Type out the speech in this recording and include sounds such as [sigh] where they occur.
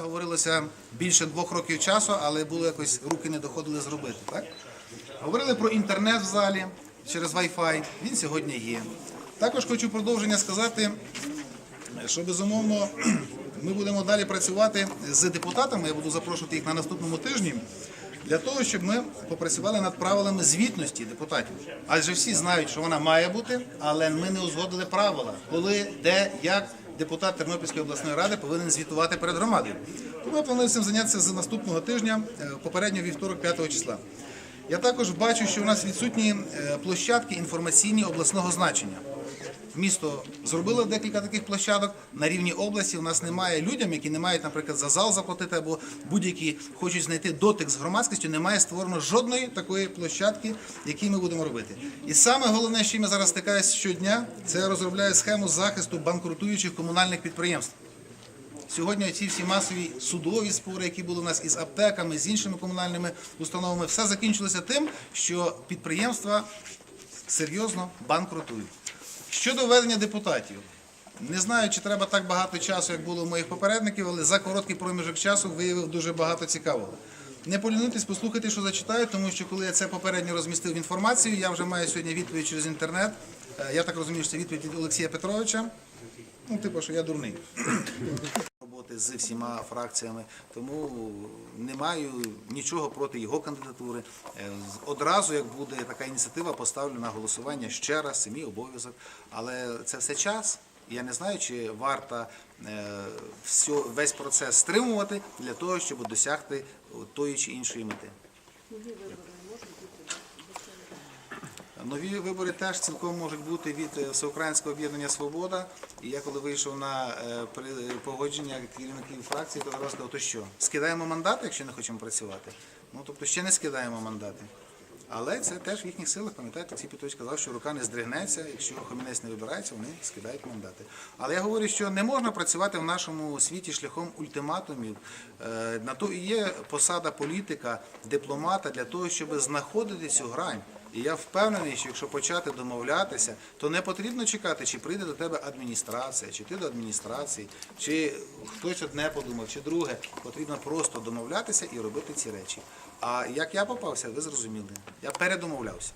Говорилося більше двох років часу, але було якось руки не доходили зробити. Так? Говорили про інтернет в залі через Wi-Fi. Він сьогодні є. Також хочу продовження сказати, що безумовно [clears throat] ми будемо далі працювати з депутатами. Я буду запрошувати їх на наступному тижні. Для того, щоб ми попрацювали над правилами звітності депутатів. Адже всі знають, що вона має бути, але ми не узгодили правила, коли, де, як депутат Тернопільської обласної ради повинен звітувати перед громадою. Тому я планую цим зайнятися з наступного тижня, попереднього попередньо вівторок, 5 числа. Я також бачу, що у нас відсутні е, площадки інформаційні обласного значення. Місто зробило декілька таких площадок на рівні області. У нас немає людям, які не мають, наприклад, за зал заплатити або будь-які хочуть знайти дотик з громадськістю. Немає створено жодної такої площадки, які ми будемо робити. І саме головне, з чим я зараз стикаюся щодня, це я розробляю схему захисту банкрутуючих комунальних підприємств. Сьогодні ці всі масові судові спори, які були у нас із аптеками, з іншими комунальними установами, все закінчилося тим, що підприємства серйозно банкрутують. Щодо введення депутатів, не знаю, чи треба так багато часу, як було у моїх попередників, але за короткий проміжок часу виявив дуже багато цікавого. Не полінуйтесь, послухайте, що зачитаю, тому що коли я це попередньо розмістив інформацію, я вже маю сьогодні відповідь через інтернет. Е, Я так розумію, що це відповідь від Олексія Петровича. Ну, типу, що я дурний з всіма фракціями, тому не маю нічого проти його кандидатури. Е, Одразу, як буде така ініціатива, поставлю на голосування ще раз, це мій обов'язок. Але це все час. Я не знаю, чи варто е, весь процес стримувати для того, щоб досягти тої чи іншої мети. Нові вибори теж цілком можуть бути від е, Всеукраїнського об'єднання Свобода. І я коли вийшов на е, при- погодження керівників фракції, то зараз сказав, то що, скидаємо мандати, якщо не хочемо працювати? Ну тобто ще не скидаємо мандати. Але це теж в їхніх силах, пам'ятаєте, Олексій Петрович сказав, що рука не здригнеться, якщо Хомінець не вибирається, вони скидають мандати. Але я говорю, що не можна працювати в нашому світі шляхом ультиматумів. Е, На то і є посада політика, дипломата для того, щоб знаходити цю грань. І я впевнений, що якщо почати домовлятися, то не потрібно чекати, чи прийде до тебе адміністрація, чи ти до адміністрації, чи хтось одне подумав, чи друге. Потрібно просто домовлятися і робити ці речі. А як я попався, ви зрозуміли. Я передомовлявся.